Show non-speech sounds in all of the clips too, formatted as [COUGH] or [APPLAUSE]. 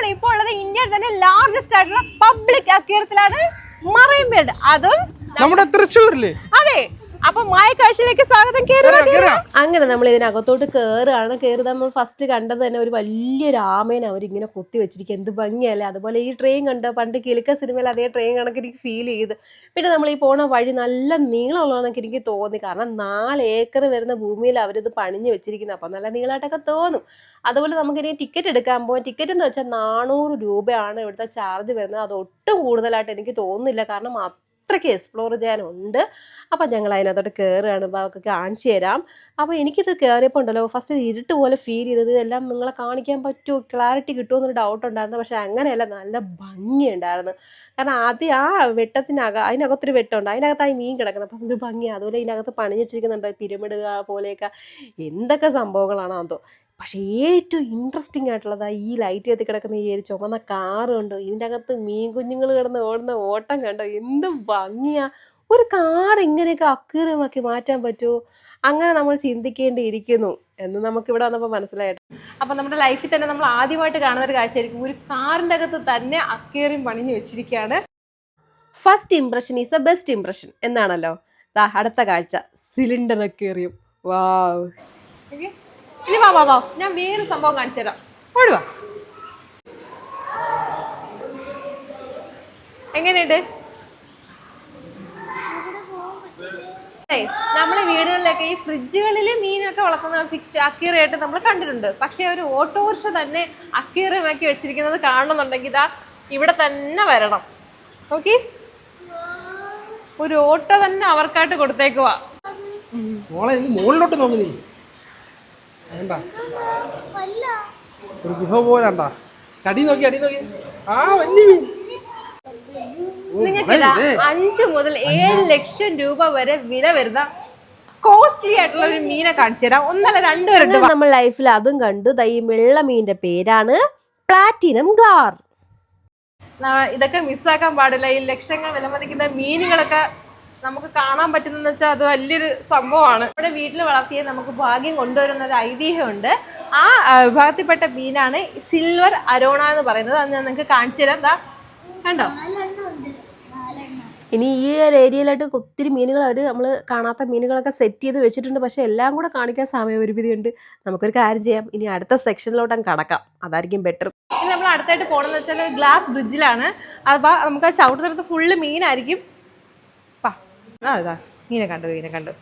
നമ്മൾ ഇപ്പോൾ ഉള്ളത് ഇന്ത്യയിൽ തന്നെ ലാർജസ്റ്റ് ആയിട്ടുള്ള പബ്ലിക് അക്യൂറത്തിലാണ് മറൈൻ വേൾഡ് അതും നമ്മുടെ തൃശ്ശൂരിൽ. അതെ. അപ്പൊ മായ കാഴ്ചയിലേക്ക് സ്വാഗതം. അങ്ങനെ നമ്മൾ ഇതിനകത്തോട്ട് കേറുകയാണ്. കയറി നമ്മൾ ഫസ്റ്റ് കണ്ടത് തന്നെ ഒരു വലിയൊരു ആമേനെ അവരിങ്ങനെ കൊത്തി വെച്ചിരിക്കുക എന്ത് ഭംഗിയല്ലേ. അതുപോലെ ഈ ട്രെയിൻ കണ്ട്? പണ്ട് കിലുക്ക സിനിമയിൽ അതേ ട്രെയിൻ കണക്ക് എനിക്ക് ഫീൽ ചെയ്ത്. പിന്നെ നമ്മൾ ഈ പോണ വഴി നല്ല നീളമുള്ളതെന്നൊക്കെ എനിക്ക് തോന്നി. കാരണം നാല് ഏക്കർ വരുന്ന ഭൂമിയിൽ അവരിത് പണിഞ്ഞു വെച്ചിരിക്കുന്നത് അപ്പം നല്ല നീളമായിട്ടൊക്കെ തോന്നും. അതുപോലെ നമുക്കിനി ടിക്കറ്റ് എടുക്കാൻ പോകാം ടിക്കറ്റ് എന്ന് വെച്ചാൽ നാനൂറ് രൂപയാണ് ഇവിടുത്തെ ചാർജ് വരുന്നത്. അത് ഒട്ടും കൂടുതലായിട്ട് എനിക്ക് തോന്നുന്നില്ല. കാരണം അത്രയ്ക്ക് എക്സ്പ്ലോർ ചെയ്യാനുണ്ട്. അപ്പം ഞങ്ങൾ അതിനകത്തോട്ട് കയറുകയാണ് അപ്പോൾ അവർക്ക് കാണിച്ചു തരാം. അപ്പോൾ എനിക്കിത് കയറിയപ്പോൾ ഉണ്ടല്ലോ ഫസ്റ്റ് ഇരുട്ട് പോലെ ഫീൽ ചെയ്തത് ഇതെല്ലാം നിങ്ങളെ കാണിക്കാൻ പറ്റുമോ? ക്ലാരിറ്റി കിട്ടുമോ എന്നൊരു ഡൗട്ട് ഉണ്ടായിരുന്നു. പക്ഷേ അങ്ങനെയല്ല നല്ല ഭംഗിയുണ്ടായിരുന്നു കാരണം ആദ്യം ആ വെട്ടത്തിനക അതിനകത്തൊരു വെട്ടമുണ്ട്. അതിനകത്തായി മീൻ കിടക്കുന്നത്. അപ്പം എന്തൊരു ഭംഗിയാണ് അതുപോലെ ഇതിനകത്ത് പണിഞ്ഞ് വെച്ചിരിക്കുന്നുണ്ട്. പിരമിഡ് പോലെയൊക്കെ. എന്തൊക്കെ സംഭവങ്ങളാണോ എന്തോ പക്ഷേ ഏറ്റവും ഇൻട്രസ്റ്റിംഗ് ആയിട്ടുള്ളത് ഈ ലൈറ്റ് കത്തി കിടക്കുന്ന ഈ ഒരു ചുമന്ന കാറ് ഇതിന്റെ അകത്ത് മീൻ കുഞ്ഞുങ്ങൾ കിടന്ന് ഓടുന്ന ഓട്ടം കണ്ടോ? എന്ത് ഭംഗിയാ. ഒരു കാർ ഇങ്ങനെയൊക്കെ അക്കീറമാക്കി മാറ്റാൻ പറ്റുമോ? അങ്ങനെ നമ്മൾ ചിന്തിക്കേണ്ടിയിരിക്കുന്നു എന്ന് നമുക്ക് നമുക്കിവിടെ വന്നപ്പോൾ മനസ്സിലായിട്ട് അപ്പം നമ്മുടെ ലൈഫിൽ തന്നെ നമ്മൾ ആദ്യമായിട്ട് കാണുന്ന ഒരു കാഴ്ചയായിരിക്കും. ഒരു കാറിന്റെ അകത്ത് തന്നെ അക്വേറിയം പണിഞ്ഞു വെച്ചിരിക്കുകയാണ്. First impression is the best impression എന്നാണല്ലോ. അടുത്ത കാഴ്ച. Cylinder aquarium wow Okay? ഇനി വാ വാ വാ. ഞാൻ വേറെ സംഭവം കാണിച്ചു തരാം. ഓടുവാ എങ്ങനെയുണ്ട്? ഏയ്, നമ്മളെ വീടുകളിലൊക്കെ ഈ ഫ്രിഡ്ജുകളിൽ മീനൊക്കെ വളർത്തുന്ന ഫിഷ് അക്കീറയായിട്ട് നമ്മൾ കണ്ടിട്ടുണ്ട്. പക്ഷേ ഒരു ഓട്ടോറിക്ഷ തന്നെ അക്കീറമാക്കി വെച്ചിരിക്കുന്നത് കാണണമെന്നുണ്ടെങ്കിൽ ഇതാ ഇവിടെ തന്നെ വരണം. ഓക്കെ ഒരു ഓട്ടോ തന്നെ അവർക്കായിട്ട് കൊടുത്തേക്കുവാ. മുകളിലോട്ട് നോക്കുന്നേ വേണ്ട. ഒരു ഗുഹ പോലാണ്ടാ അടി നോക്കി അടി നോക്കി. ആ വലിയ മീൻ. നിങ്ങൾക്ക് അഞ്ച് മുതൽ ഏഴ് ലക്ഷം രൂപ വരെ വില വരുന്ന കോസ്റ്റ്ലി ആയിട്ടുള്ള ഒരു മീനെ കാണിച്ചു തരാം. ഒന്നല്ല രണ്ടു പേരുണ്ട്. നമ്മൾ ലൈഫിൽ അതും കണ്ടു. ദാ ഈ വെള്ള മീനിന്റെ പേരാണ് പ്ലാറ്റിനം ഗാർ ഇതൊക്കെ മിസ്സാക്കാൻ പാടില്ല. ഈ ലക്ഷങ്ങൾ വിലമതിക്കുന്ന മീനുകളൊക്കെ നമുക്ക് കാണാൻ പറ്റുന്നതെന്ന് വെച്ചാൽ അത് വലിയൊരു സംഭവമാണ്. നമ്മുടെ വീട്ടിൽ വളർത്തിയ നമുക്ക് ഭാഗ്യം കൊണ്ടുവരുന്ന ഒരു ഐതിഹ്യമുണ്ട്. ആ വിഭാഗത്തിൽപ്പെട്ട മീനാണ് സിൽവർ അരോണ എന്ന് പറയുന്നത്. അത് ഞാൻ നിങ്ങൾക്ക് കാണിച്ചു തരാം. എന്താ കണ്ടോ? ഇനി ഈ ഒരു ഏരിയയിലായിട്ട് ഒത്തിരി മീനുകൾ അവർ നമ്മൾ കാണാത്ത മീനുകളൊക്കെ സെറ്റ് ചെയ്ത് വെച്ചിട്ടുണ്ട്. പക്ഷേ എല്ലാം കൂടെ കാണിക്കാൻ സമയം സമയപരിമിതിയുണ്ട്. നമുക്കൊരു കാര്യം ചെയ്യാം. ഇനി അടുത്ത സെക്ഷനിലോട്ട് അങ്ങ് കടക്കാം. അതായിരിക്കും ബെറ്റർ ഇനി നമ്മൾ അടുത്തായിട്ട് പോകണമെന്ന് വെച്ചാൽ ഗ്ലാസ് ബ്രിഡ്ജിലാണ് അപ്പോൾ നമുക്ക് ആ ചവിട്ടുന്നിടത്ത് ഫുള്ള് മീനായിരിക്കും. ആ ഇതാ മീനെ കണ്ടു മീനെ കണ്ടു.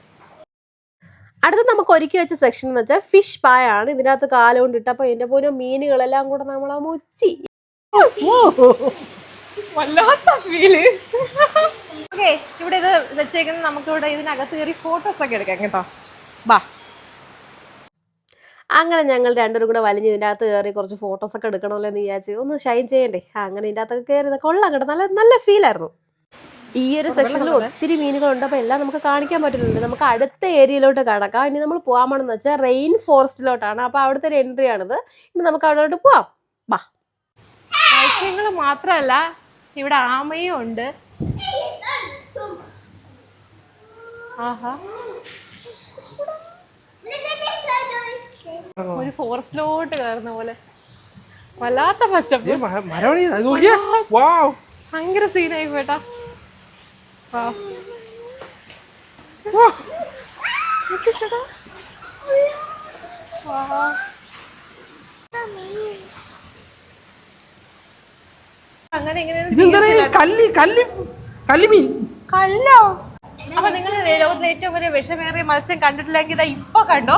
അടുത്ത നമുക്ക് ഒരുക്കി വെച്ച സെക്ഷൻ എന്ന് വെച്ചാൽ ഫിഷ് പായ ആണ്. ഇതിനകത്ത് കാലം കൊണ്ടിട്ട് അപ്പോൾ എന്റെ പോലും മീനുകളെല്ലാം കൂടെ നമ്മൾ ആ മുച്ചി. വല്ലാത്ത ഫീൽ ഓക്കെ ഇവിടെ ഇത് വെച്ചേക്കുന്നത് നമുക്ക് ഇവിടെ ഇതിനകത്ത് കയറി ഫോട്ടോസ് ഒക്കെ എടുക്കാം കേട്ടോ. ബാ. അങ്ങനെ ഞങ്ങൾ രണ്ടുപേരും കൂടെ വലിഞ്ഞ് ഇതിന്റെ അകത്ത് കയറി കുറച്ച് ഫോട്ടോസ് ഒക്കെ എടുക്കണമല്ലോ എന്ന് വിചാരിച്ച് ഒന്ന് ഷൈൻ ചെയ്യണ്ടേ? അങ്ങനെ ഇതിന്റെ അകത്തൊക്കെ കയറി കൊള്ളാം കേട്ടോ. നല്ല നല്ല ഫീലായിരുന്നു ഈ ഒരു സെക്ഷനിൽ ഒത്തിരി മീനുകളുണ്ട്. അപ്പോൾ എല്ലാം നമുക്ക് കാണിക്കാൻ പറ്റുന്നുണ്ട്. നമുക്ക് അടുത്ത ഏരിയയിലോട്ട് കടക്കാം. ഇനി നമ്മൾ പോകാൻ പോകണമെന്ന് വെച്ചാൽ റെയിൻ ഫോറസ്റ്റിലോട്ടാണ് അപ്പോൾ അവിടുത്തെ ഒരു എൻട്രി ആണിത്. ഇനി നമുക്ക് അവിടോട്ട് പോവാം. വാ. മത്സ്യങ്ങൾ മാത്രമല്ല ഇവിടെ ആമയും ഉണ്ട്. ആഹാ. ഒരു ഫോറസ്റ്റിലോട്ട് കയറുന്ന പോലെ. വല്ലാത്ത പച്ചപ്പ്. ഭയങ്കര സീനായി മരവണി Wow. ഭയങ്കര സീനായി പോട്ടാ ആ നോക്ക് ചേട്ടാ. ആ. അങ്ങനെ ഇങ്ങനെ കല്ലി കല്ലി കല്ലിമീൻ. കല്ലോ. അപ്പൊ നിങ്ങൾ ലോകത്തിലെ ഏറ്റവും വലിയ വിഷമേറിയ മത്സ്യം കണ്ടിട്ടില്ലെങ്കിൽ ഇപ്പൊ കണ്ടോ?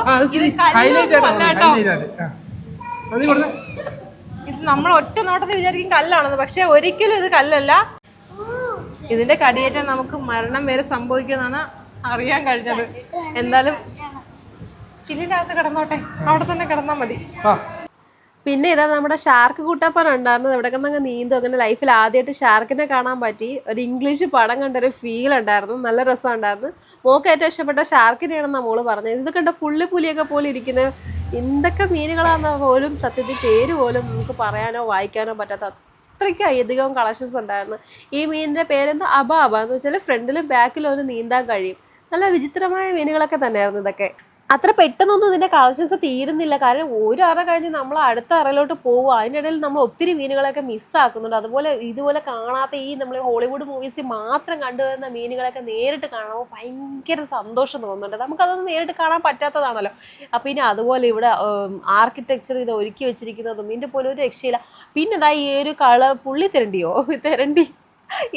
ഇത് നമ്മൾ ഒറ്റ നോട്ടത്തിൽ വിചാരിക്കും കല്ലാണെന്ന്. പക്ഷെ ഒരിക്കലും ഇത് കല്ലല്ല. ഇതിന്റെ കടിയേറ്റം നമുക്ക് മരണം വരെ സംഭവിക്കുന്നതാണ് അറിയാൻ കഴിഞ്ഞത്. എന്തായാലും ചില്ലിന്റെ അകത്ത് കിടന്നോട്ടെ. അവിടെ തന്നെ കിടന്നാൽ മതി. പിന്നെ ഇതാ നമ്മുടെ ഷാർക്ക് കൂട്ടപ്പൻ ഉണ്ടായിരുന്നത്. ഇവിടെ കിടന്നങ്ങ് നീന്തും. അങ്ങനെ ലൈഫിൽ ആദ്യമായിട്ട് ഷാർക്കിനെ കാണാൻ പറ്റി. ഒരു ഇംഗ്ലീഷ് പടം കണ്ടൊരു ഫീൽ ഉണ്ടായിരുന്നു. നല്ല രസം ഉണ്ടായിരുന്നു. മോക്ക് ഏറ്റവും ഇഷ്ടപ്പെട്ട ഷാർക്കിനെയാണെന്നാണ് മോൾ പറഞ്ഞത്. ഇത് കണ്ട പുള്ളി പുലിയൊക്കെ പോലെ ഇരിക്കുന്ന. എന്തൊക്കെ മീനുകളാണെന്ന് പോലും സത്യത്തിൽ പേര് പോലും നമുക്ക് പറയാനോ വായിക്കാനോ പറ്റാത്ത അത്രയ്ക്ക് അധികം കളക്ഷൻസ് ഉണ്ടായിരുന്നു. ഈ മീനിന്റെ പേരെന്താ? അബ അബ എന്ന് വെച്ചാൽ ഫ്രണ്ടിലും ബാക്കിലും ഒരു നീന്താൻ കഴിയും. നല്ല വിചിത്രമായ മീനുകളൊക്കെ തന്നെയായിരുന്നു ഇതൊക്കെ. അത്ര പെട്ടെന്നൊന്നും ഇതിന്റെ കളക്ഷൻസ് തീരുന്നില്ല. കാരണം ഒരു അറ കഴിഞ്ഞ് നമ്മൾ അടുത്ത അറയിലോട്ട് പോകുക അതിനിടയിൽ നമ്മൾ ഒത്തിരി മീനുകളൊക്കെ മിസ്സാക്കുന്നുണ്ട് അതുപോലെ ഇതുപോലെ കാണാത്ത ഈ നമ്മൾ ഹോളിവുഡ് മൂവീസിൽ മാത്രം കണ്ടുവരുന്ന മീനുകളൊക്കെ നേരിട്ട് കാണുമ്പോൾ ഭയങ്കര സന്തോഷം തോന്നുന്നുണ്ട്. നമുക്കതൊന്നും നേരിട്ട് കാണാൻ പറ്റാത്തതാണല്ലോ. അപ്പം ഇനി അതുപോലെ ഇവിടെ ആർക്കിടെക്ചർ ഇത് ഒരുക്കി വെച്ചിരിക്കുന്നതും ഇതിന്റെ പോലെ ഒരു രക്ഷയില്ല. പിന്നെ ഇതാ ഈ ഒരു കളർ പുള്ളി തിരണ്ടിയോ? തിരണ്ടി.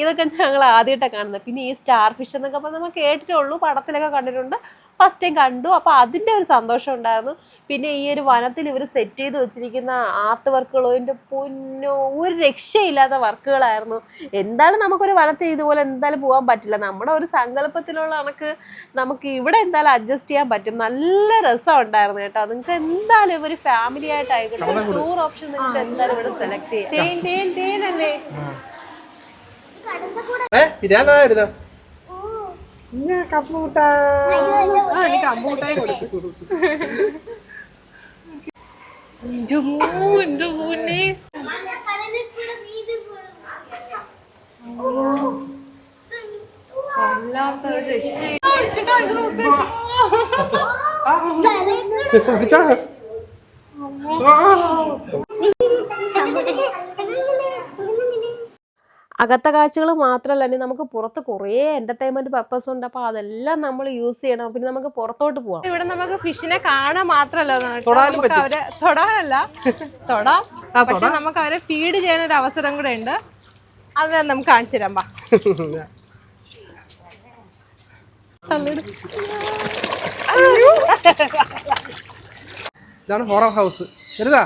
ഇതൊക്കെ ഞങ്ങൾ ആദ്യമായിട്ടാണ് കാണുന്നത്. പിന്നെ ഈ സ്റ്റാർ ഫിഷ് എന്നൊക്കെ പറഞ്ഞാൽ നമ്മൾ കേട്ടിട്ടുള്ളൂ പടത്തിലൊക്കെ കണ്ടിട്ടുണ്ട്. ഫസ്റ്റ് ടൈം കണ്ടു. അപ്പോൾ അതിന്റെ ഒരു സന്തോഷം ഉണ്ടായിരുന്നു. പിന്നെ ഈ ഒരു വനത്തിൽ ഇവർ സെറ്റ് ചെയ്ത് വെച്ചിരിക്കുന്ന ആർട്ട് വർക്കുകളോ എന്റെ പൊന്നോ ഒരു രക്ഷയില്ലാത്ത വർക്കുകളായിരുന്നു എന്തായാലും നമുക്കൊരു വനത്തിൽ ഇതുപോലെ എന്തായാലും പോകാൻ പറ്റില്ല. നമ്മുടെ ഒരു സങ്കല്പത്തിലുള്ള കണക്ക് നമുക്ക് ഇവിടെ എന്തായാലും അഡ്ജസ്റ്റ് ചെയ്യാൻ പറ്റും. നല്ല രസം ഉണ്ടായിരുന്നു കേട്ടോ. നിങ്ങൾക്ക് എന്തായാലും ഒരു ഫാമിലി ആയിട്ട് ആയിക്കോട്ടെ ടൂർ ഓപ്ഷൻ നിങ്ങൾക്ക് എന്തായാലും ഇവിടെ സെലക്ട് ചെയ്യാം. തേൻ തേൻ തേനല്ലേ? ഇരാനായിരുന്നോ കപ്പൂട്ട ആ എനിക്ക് അമ്പൂട്ടായി കൊടുത്തു എന്റെ മൂ, എന്റെ പൊന്നേ. വല്ലാത്ത ഒരു രക്ഷയും. അടിച്ചിട്ടാ ഇത് നോക്ക്. അകത്തെ കാഴ്ചകൾ മാത്രമല്ല ഇനി നമുക്ക് പുറത്ത് കുറേ എന്റർടൈൻമെന്റ് പർപ്പസ് ഉണ്ട്. അപ്പോൾ അതെല്ലാം നമ്മൾ യൂസ് ചെയ്യണം. പിന്നെ നമുക്ക് പുറത്തോട്ട് പോവാം. ഇവിടെ നമുക്ക് ഫിഷിനെ കാണാൻ [LAUGHS] നമുക്ക് അവരെ തൊടാനല്ല. തൊടാം. പക്ഷെ നമുക്ക് അവരെ ഫീഡ് ചെയ്യാൻ ഒരു അവസരം കൂടെ ഉണ്ട്. അത് നമുക്ക് കാണിച്ചു തരാം. ബാ ഇതാണ് ഹൊറർ ഹൗസ് വരുതാ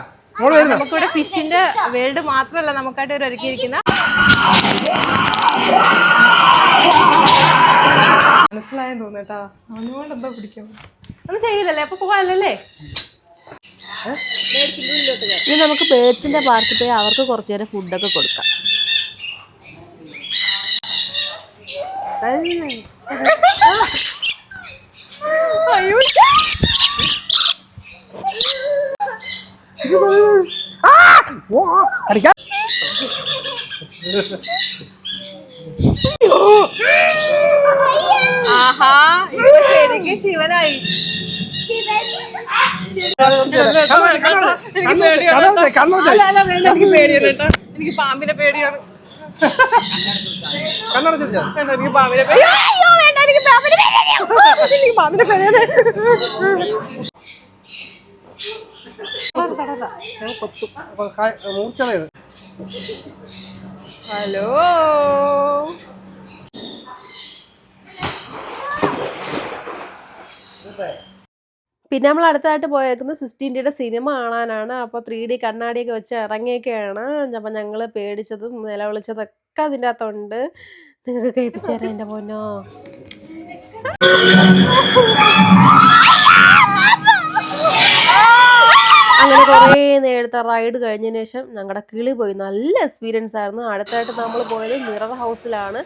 നമുക്കിവിടെ ഫിഷിന്റെ വേൾഡ് മാത്രമല്ല നമുക്കായിട്ട് ഒരു ഒരുക്കിയിരിക്കുന്ന. മനസ്സിലായെന്ന് തോന്നട്ടാ അതുകൊണ്ട് എന്താ പിടിക്കാൻ ഒന്നും ചെയ്യില്ലല്ലേ? അപ്പൊ പോകാനല്ലേ ഇനി നമുക്ക് ബേഡ്സിന്റെ പാർക്കിൽ പോയി അവർക്ക് കുറച്ചു നേരം ഫുഡൊക്കെ കൊടുക്കാം. അയ്യോ ആഹാ ഇപ്പൊ ശരിക്കും ശിവനായി. എനിക്ക് പേടിയാണ് കേട്ടോ എനിക്ക് പാമ്പിനെ പേടിയാണ് എനിക്ക് പാമ്പിനെ പേടി അയ്യോ വേണ്ട എനിക്ക് പാമ്പിനെ പേടിയാണ് എനിക്ക് പാമ്പിനെ പേടിയാണ് മൂർച്ചതയാണ് ഹലോ. പിന്നെ നമ്മൾ അടുത്തായിട്ട് പോയേക്കുന്നത് സിസ്റ്റീന്റെ സിനിമ കാണാനാണ്. അപ്പോൾ ത്രീ ഡി കണ്ണാടിയൊക്കെ വെച്ച് ഇറങ്ങിയൊക്കെയാണ് അപ്പം ഞങ്ങൾ പേടിച്ചതും നിലവിളിച്ചതൊക്കെ അതിന്റെ അകത്തുണ്ട്. നിങ്ങൾക്ക് കേൾപ്പിച്ചു തരാം എന്റെ പൊന്നോ. അങ്ങനെ കുറേ നേരത്തെ റൈഡ് കഴിഞ്ഞതിന് ശേഷം ഞങ്ങളുടെ കിളി പോയി. നല്ല എക്സ്പീരിയൻസ് ആയിരുന്നു. അടുത്തായിട്ട് നമ്മൾ പോയത് മിറർ ഹൗസിലാണ്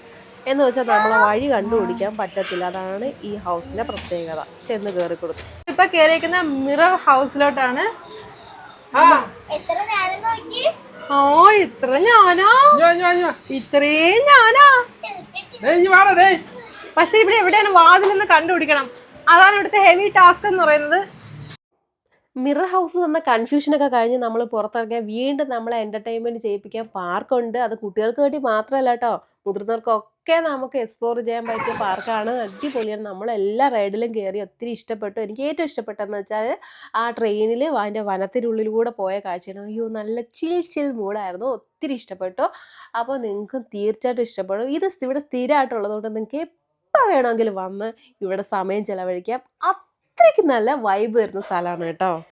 എന്ന് വെച്ചാൽ നമ്മളെ വഴി കണ്ടുപിടിക്കാൻ പറ്റത്തില്ല. അതാണ് ഈ ഹൗസിന്റെ പ്രത്യേകത. ചെന്ന് കയറി കൊടുത്തു. ഇപ്പൊ കയറിയിരിക്കുന്ന മിറർ ഹൗസിലോട്ടാണ് എത്ര നേരം നോക്കി? ഓ ഇത്ര ഞാനാ. ഇത്രയും ഞാനാ? ദേ, ഇഞ്ഞ് വാടാ, ദേ. പക്ഷെ ഇവിടെ എവിടെയാണ് വാതിലെന്ന് കണ്ടുപിടിക്കണം. അതാണ് ഇവിടുത്തെ ഹെവി ടാസ്ക് എന്ന് പറയുന്നത്. മിറർ ഹൗസ് തന്ന കൺഫ്യൂഷനൊക്കെ കഴിഞ്ഞ് നമ്മൾ പുറത്തിറങ്ങിയാൽ വീണ്ടും നമ്മളെ എന്റർടൈൻമെന്റ് ചെയ്യിപ്പിക്കാൻ പാർക്കുണ്ട് അത് കുട്ടികൾക്ക് വേണ്ടി മാത്രമല്ല കേട്ടോ. മുതിർന്നവർക്കൊക്കെ നമുക്ക് എക്സ്പ്ലോർ ചെയ്യാൻ പറ്റിയ പാർക്കാണ് അടിപൊളിയാണ്. നമ്മളെല്ലാ റൈഡിലും കയറി ഒത്തിരി ഇഷ്ടപ്പെട്ടു. എനിക്ക് ഏറ്റവും ഇഷ്ടപ്പെട്ടതെന്ന് വെച്ചാൽ ആ ട്രെയിനിൽ അതിന്റെ വനത്തിനുള്ളിലൂടെ പോയ കാഴ്ചയാണ്. അയ്യോ നല്ല ചിൽ ചിൽ മൂടായിരുന്നു ഒത്തിരി ഇഷ്ടപ്പെട്ടു. അപ്പോൾ നിങ്ങൾക്കും തീർച്ചയായിട്ടും ഇഷ്ടപ്പെടും. ഇത് ഇവിടെ സ്ഥിരമായിട്ടുള്ളതുകൊണ്ട് നിങ്ങൾക്ക് എപ്പോൾ വേണമെങ്കിലും വന്ന് ഇവിടെ സമയം ചിലവഴിക്കാം. അത്രയ്ക്ക് നല്ല വൈബ് വരുന്ന സ്ഥലമാണ് കേട്ടോ.